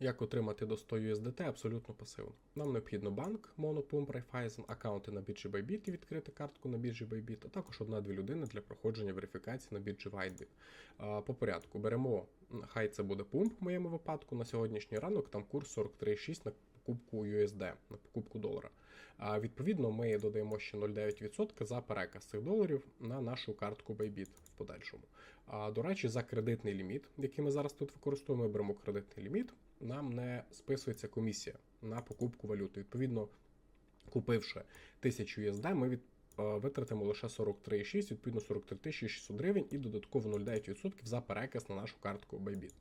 Як отримати до 100 USDT абсолютно пасивно? Нам необхідно банк, Monopump, Raiffeisen, аккаунти на біржі Bybit і відкрити картку на біржі Bybit, а також одна-дві людини для проходження верифікації на біржі Whitebit. По порядку беремо, хай це буде пумп в моєму випадку. На сьогоднішній ранок там курс 43,6 на покупку USD, на покупку долара. А, Відповідно, ми додаємо ще 0,9% за переказ цих доларів на нашу картку Bybit в подальшому. А, До речі, за кредитний ліміт, який ми зараз тут використовуємо, ми беремо кредитний ліміт, нам не списується комісія на покупку валюти. Відповідно, купивши 1000 USD, ми від, витратимо лише 43,6, відповідно 43 600 гривень і додатково 0,9% за переказ на нашу картку Bybit.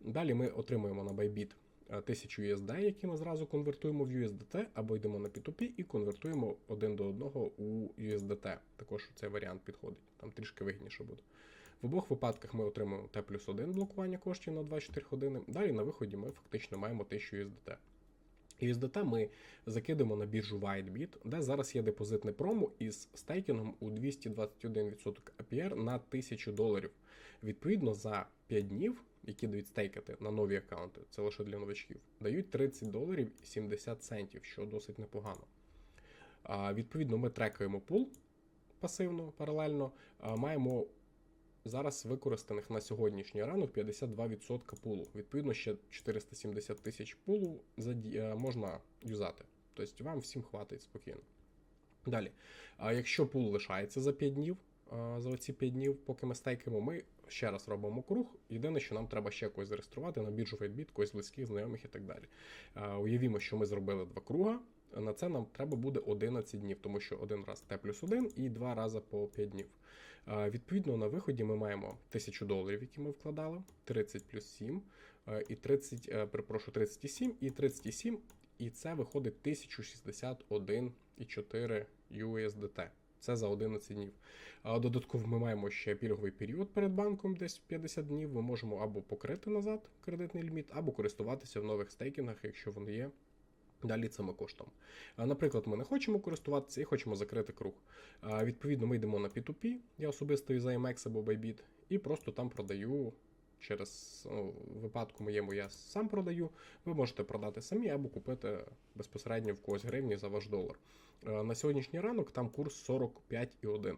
Далі ми отримуємо на Bybit 1000 USD, які ми зразу конвертуємо в USDT, або йдемо на P2P і конвертуємо один до одного у USDT. Також цей варіант підходить, там трішки вигідніше буде. В обох випадках ми отримуємо T плюс 1 блокування коштів на 24 години. Далі на виході ми фактично маємо 1000 USDT. USDT ми закидемо на біржу WhiteBit, де зараз є депозитне промо із стейкінгом у 221% APR на 1000 доларів. Відповідно, за 5 днів, які дають стейкати на нові аккаунти, це лише для новачків, дають 30 доларів і 70 центів, що досить непогано. А, Відповідно, ми трекаємо пул пасивно, паралельно, а, маємо зараз використаних на сьогоднішній ранок 52% пулу. Відповідно, ще 470 тисяч пулу е, можна юзати. Тобто вам всім хватить спокійно. Далі, а якщо пул лишається за 5 днів, за оці 5 днів, поки ми стейкаємо, ми ще раз робимо круг. Єдине, що нам треба ще когось зареєструвати на біржу WhiteBit, когось близьких, знайомих і так далі. Уявімо, що ми зробили два круга. На це нам треба буде 11 днів, тому що один раз Т плюс 1 і два рази по 5 днів. Відповідно, на виході ми маємо 1000 доларів, які ми вкладали, 30 плюс 7, е, і 30, е, перепрошую, 37 і 37, і це виходить 1061,4 USDT. Це за 11 днів. Додатково ми маємо ще пільговий період перед банком, десь 50 днів. Ми можемо або покрити назад кредитний ліміт, або користуватися в нових стейкінгах, якщо вони є. Далі цими коштом. Наприклад, ми не хочемо користуватися і хочемо закрити круг. Відповідно, ми йдемо на P2P, я особисто із AMX або Bybit, і просто там продаю через ну, випадку моєму я сам продаю. Ви можете продати самі або купити безпосередньо в когось гривні за ваш долар. На сьогоднішній ранок там курс 45,1.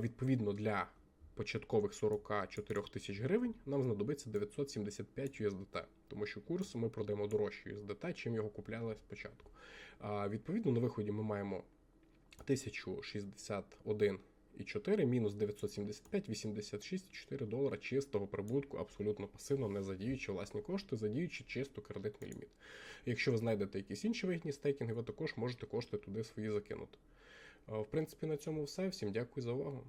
Відповідно, для початкових 44 тисяч гривень нам знадобиться 975 USDT, тому що курс ми продаємо дорожче USDT, чим його купляли спочатку. А, Відповідно, на виході ми маємо 1061,4 мінус 975, 86,4 долара чистого прибутку, абсолютно пасивно, не задіючи власні кошти, задіючи чисто кредитний ліміт. Якщо ви знайдете якісь інші вигідні стейкінги, ви також можете кошти туди свої закинути. В принципі, на цьому все. Всім дякую за увагу.